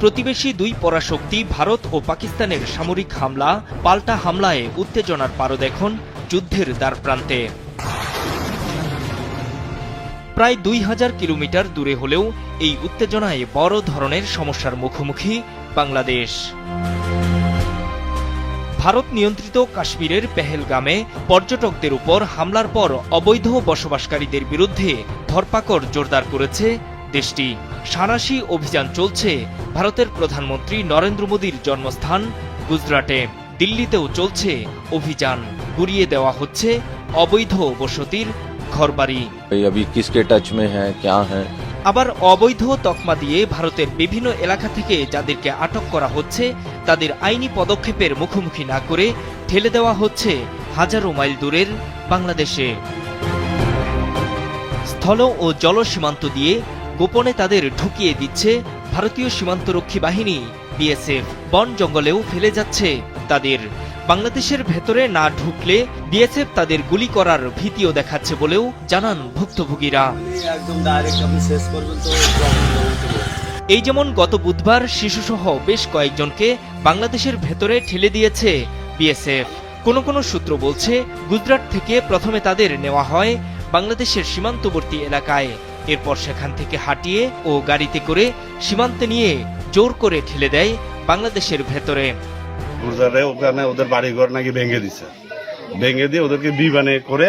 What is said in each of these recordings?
প্রতিবেশী দুই পরাশক্তি ভারত ও পাকিস্তানের সামরিক হামলা, পাল্টা হামলায় উত্তেজনার পারদ এখন যুদ্ধের দ্বারপ্রান্তে প্রায় দুই হাজার কিলোমিটার দূরে হলেও এই উত্তেজনায় বড় ধরনের সমস্যার মুখোমুখি বাংলাদেশ। ভারত নিয়ন্ত্রিত কাশ্মীরের পেহেলগামে পর্যটকদের উপর হামলার পর অবৈধ বসবাসকারীদের বিরুদ্ধে ধরপাকড় জোরদার করেছে দেশটি সারাশি অভিযান চলছে। ভারতের প্রধানমন্ত্রী নরেন্দ্র মোদীর জন্মস্থান গুজরাটে। দিল্লিতেও চলছে অভিযান। ঘুরিয়ে দেওয়া হচ্ছে অবৈধ বসতির ঘরবাড়ি। হ্যাঁ হ্যাঁ আবার অবৈধ তকমা দিয়ে ভারতের বিভিন্ন এলাকা থেকে যাদেরকে আটক করা হচ্ছে তাদের আইনি পদক্ষেপের মুখোমুখি না করে ঠেলে দেওয়া হচ্ছে হাজারো মাইল দূরের বাংলাদেশে। স্থল ও জল সীমান্ত দিয়ে গোপনে তাদের ঢুকিয়ে দিচ্ছে ভারতীয় সীমান্তরক্ষী বাহিনী। বিএসএফ বন জঙ্গলেও ফেলে যাচ্ছে তাদের। বাংলাদেশের ভেতরে না ঢুকলে বিএসএফ তাদের গুলি করার ভীতিও দেখাচ্ছে বলেও জানান ভুক্তভোগীরা। এই যেমন গত বুধবার শিশুসহ বেশ কয়েকজনকে বাংলাদেশের ভেতরে ঠেলে দিয়েছে বিএসএফ। কোনো কোনো সূত্র বলছে গুজরাট থেকে প্রথমে তাদের নেওয়া হয় বাংলাদেশের সীমান্তবর্তী এলাকায়। এরপর সেখান থেকে হাঁটিয়ে ও গাড়িতে করে সীমান্তে নিয়ে জোর করে ঠেলে দেয় বাংলাদেশের ভেতরে। গুজরাটে ওখানে ওদের বাড়িঘর নাকি ভেঙে দিছে। ভেঙে দিয়ে ওদেরকে বিমানে করে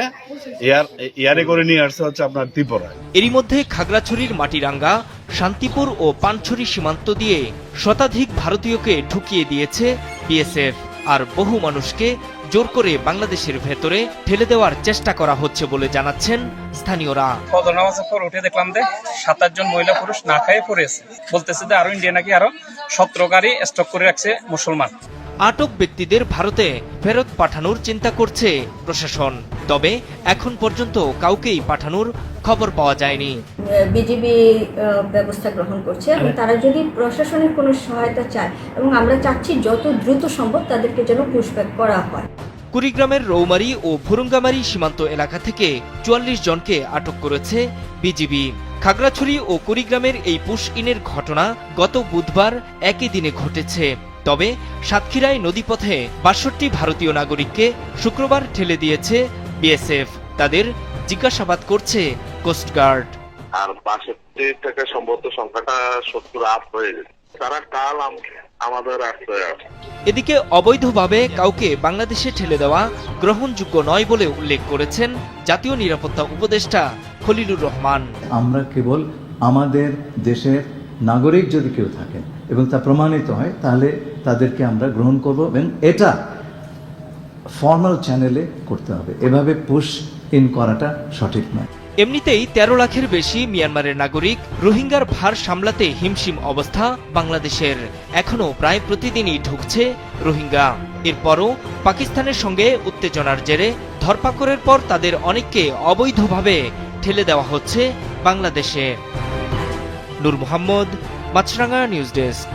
এয়ার এয়ারে করে নিয়ে আসছে হচ্ছে আপনার ত্রিপুরায়। এরই মধ্যে খাগড়াছড়ির মাটিরাঙ্গা শান্তিপুর ও পানছড়ি সীমান্ত দিয়ে শতাধিক ভারতীয়কে ঢুকিয়ে দিয়েছে বিএসএফ। আর বহু মানুষকে জোর করে বাংলাদেশের ভেতরে ঠেলে দেওয়ার চেষ্টা করা হচ্ছে বলে জানাচ্ছেন স্থানীয়রা। ফজর নামাজের পর উঠে দেখলাম যে সাত আটজন মহিলা পুরুষ না খেয়ে পড়েছে বলতেছে যে আরও ইন্ডিয়া নাকি আরও সতেরো গাড়ি স্টক করে রাখছে মুসলমান। আটক ব্যক্তিদের ভারতে ফেরত পাঠানোর চিন্তা করছে প্রশাসন। তবে এখন পর্যন্ত কাউকেই পাঠানোর খবর পাওয়া যায়নি। বিজিবি ব্যবস্থা গ্রহণ করছে এবং তারা যদি প্রশাসনের কোনো সহায়তা চায় এবং আমরা চাচ্ছি যত দ্রুত সম্ভব তাদেরকে যেন পুশব্যাক করা হয়। কুড়িগ্রামের রৌমারি ও ভুরুঙ্গামারী সীমান্ত এলাকা থেকে চুয়াল্লিশ জনকে আটক করেছে বিজিবি। খাগড়াছড়ি ও কুড়িগ্রামের এই পুশ ইনের ঘটনা গত বুধবার একই দিনে ঘটেছে। তবে সাতক্ষীরায় নদীপথে বাষট্টি ভারতীয় নাগরিককে শুক্রবার ঠেলে দিয়েছে বিএসএফ। তাদের জিজ্ঞাসাবাদ করছে কোস্টগার্ড আর বাষট্টি থেকে সম্ভবত সংখ্যাটা সত্তর আপ হয়ে গেছে। তারা কাল আমাদের আশ্রয়ে আছে। এদিকে অবৈধভাবে কাউকে বাংলাদেশে ঠেলে দেওয়া গ্রহণযোগ্য নয় বলে উল্লেখ করেছেন জাতীয় নিরাপত্তা উপদেষ্টা খলিলুর রহমান। আমরা কেবল আমাদের দেশের নাগরিক যদি কেউ থাকেন এবং তা প্রমাণিত হয়, তাহলে তাদেরকে আমরা গ্রহণ করব এবং এটা ফর্মাল চ্যানেলে করতে হবে। এভাবে পুশ ইন করাটা সঠিক নয়। এমনিতেই তেরো লাখের বেশি মিয়ানমারের নাগরিক রোহিঙ্গার ভার সামলাতে হিমশিম অবস্থা বাংলাদেশের। এখনও প্রায় প্রতিদিনই ঢুকছে রোহিঙ্গা। এরপরও পাকিস্তানের সঙ্গে উত্তেজনার জেরে ধরপাকড়ের পর তাদের অনেককে অবৈধভাবে ঠেলে দেওয়া হচ্ছে বাংলাদেশে। নূর মোহাম্মদ 町長ニュースです。